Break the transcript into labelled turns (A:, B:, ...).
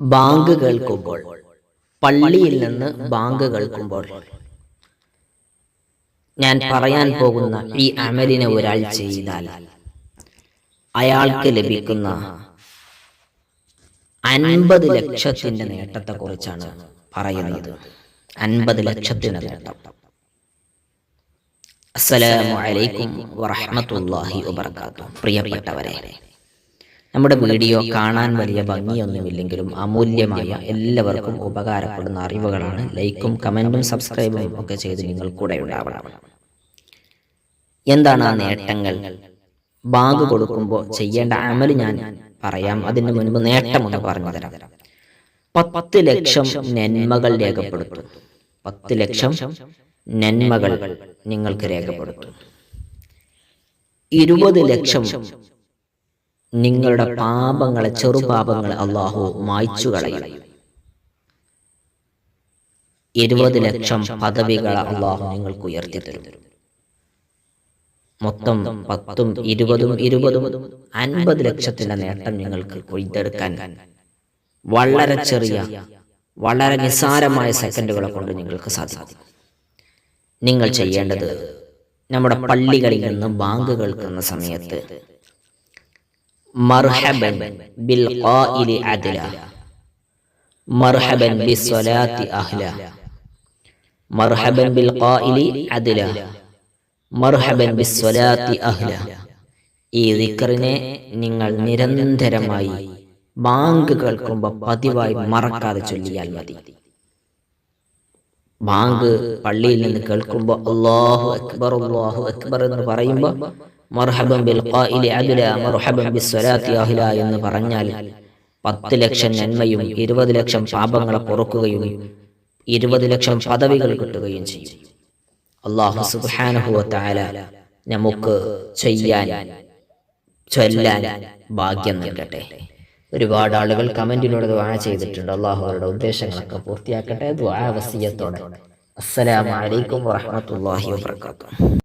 A: Bank കേൾക്കുമ്പോൾ പള്ളിയിൽ നിന്ന് ബാങ്ക് കേൾക്കുമ്പോൾ. ഞാൻ പറയാൻ പോകുന്ന ഈ അമലിനെ ഒരാൾ ചെയ്താൽ അയാൾക്ക് ലഭിക്കുന്ന അൻപത് ലക്ഷത്തിന്റെ നേട്ടത്തെ കുറിച്ചാണ് പറയുന്നത്. അൻപത് ലക്ഷത്തിന്റെ നേട്ടം. അസ്സലാമു അലൈക്കും വറഹ്മത്തുള്ളാഹി വബർക്കാത്തു പ്രിയപ്പെട്ടവരെ നമ്മുടെ വീഡിയോ കാണാൻ വലിയ ഭംഗിയൊന്നുമില്ലെങ്കിലും അമൂല്യമായ എല്ലാവർക്കും ഉപകാരപ്പെടുന്ന അറിവുകളാണ് ലൈക്കും കമന്റും സബ്സ്ക്രൈബും ഒക്കെ ചെയ്ത് നിങ്ങൾ കൂടെ ഉണ്ടാവണം. എന്താണ് ആ നേട്ടങ്ങൾ? ബാങ്ക് കൊടുക്കുമ്പോൾ ചെയ്യേണ്ട അമൽ ഞാൻ പറയാം. അതിന് മുൻപ് നേട്ടമൊന്ന് പറഞ്ഞു തരാം. പത്ത് ലക്ഷം നന്മകൾ രേഖപ്പെടുത്തും. പത്ത് ലക്ഷം നന്മകൾ നിങ്ങൾക്ക് രേഖപ്പെടുത്തും. ഇരുപത് ലക്ഷം നിങ്ങളുടെ പാപങ്ങളെ ചെറുപാപങ്ങളെ അള്ളാഹു മായ്ച്ചു കളയും. ഇരുപത് ലക്ഷം പദവികളെ അള്ളാഹു നിങ്ങൾക്ക് ഉയർത്തിത്തരും. മൊത്തം പത്തും ഇരുപതും ഇരുപതും അൻപത് ലക്ഷത്തിന്റെ നേട്ടം നിങ്ങൾക്ക് കൊയ്തെടുക്കാൻ വളരെ ചെറിയ വളരെ നിസ്സാരമായ സെക്കൻഡുകളെ കൊണ്ട് നിങ്ങൾക്ക് സാധിക്കും. നിങ്ങൾ ചെയ്യേണ്ടത് നമ്മുടെ പള്ളികളിൽ നിന്ന് ബാങ്ക് കേൾക്കുന്ന സമയത്ത് മർഹബൻ ബിൽ ഖായിലി അദല മർഹബൻ ബിസ്വലാത്തി അഹ്ല മർഹബൻ ബിൽ ഖായിലി അദല മർഹബൻ ബിസ്വലാത്തി അഹ്ല ഈ ദിക്റിനെ നിങ്ങൾ നിരന്തരമായി ബാങ്ക് കേൾക്കുമ്പോൾ പതിവായി മറക്കാതെ ചൊല്ലിയാൽ മതി. ബാങ്ക് പള്ളിയിൽ നിന്ന് കേൾക്കുമ്പോൾ അള്ളാഹു അക്ബർ അള്ളാഹു അക്ബർ എന്ന് പറയുമ്പോൾ മർഹബൻ ബിൽ അദല ബിസ്വലാത്തി അഹ്ല എന്ന് പറഞ്ഞാൽ പത്ത് ലക്ഷം നന്മയും ഇരുപത് ലക്ഷം പാപങ്ങളെ പൊറുക്കുകയും ഇരുപത് ലക്ഷം പദവികൾ കിട്ടുകയും ചെയ്യും. അള്ളാഹു സുബ്ഹാനഹു വതആല നമുക്ക് ചെയ്യാൻ ചൊല്ലാൻ ഭാഗ്യം നൽകട്ടെ. ഒരുപാട് ആളുകൾ കമന്റിലൂടെ ദ്വാ ചെയ്തിട്ടുണ്ട്. അള്ളാഹു അവരുടെ ഉദ്ദേശങ്ങളൊക്കെ പൂർത്തിയാക്കട്ടെ. ദ്വാ വസിയത്തോടെ. അസ്സലാമു അലൈക്കും വറഹ്മത്തുള്ളാഹി വബറകാതുഹു.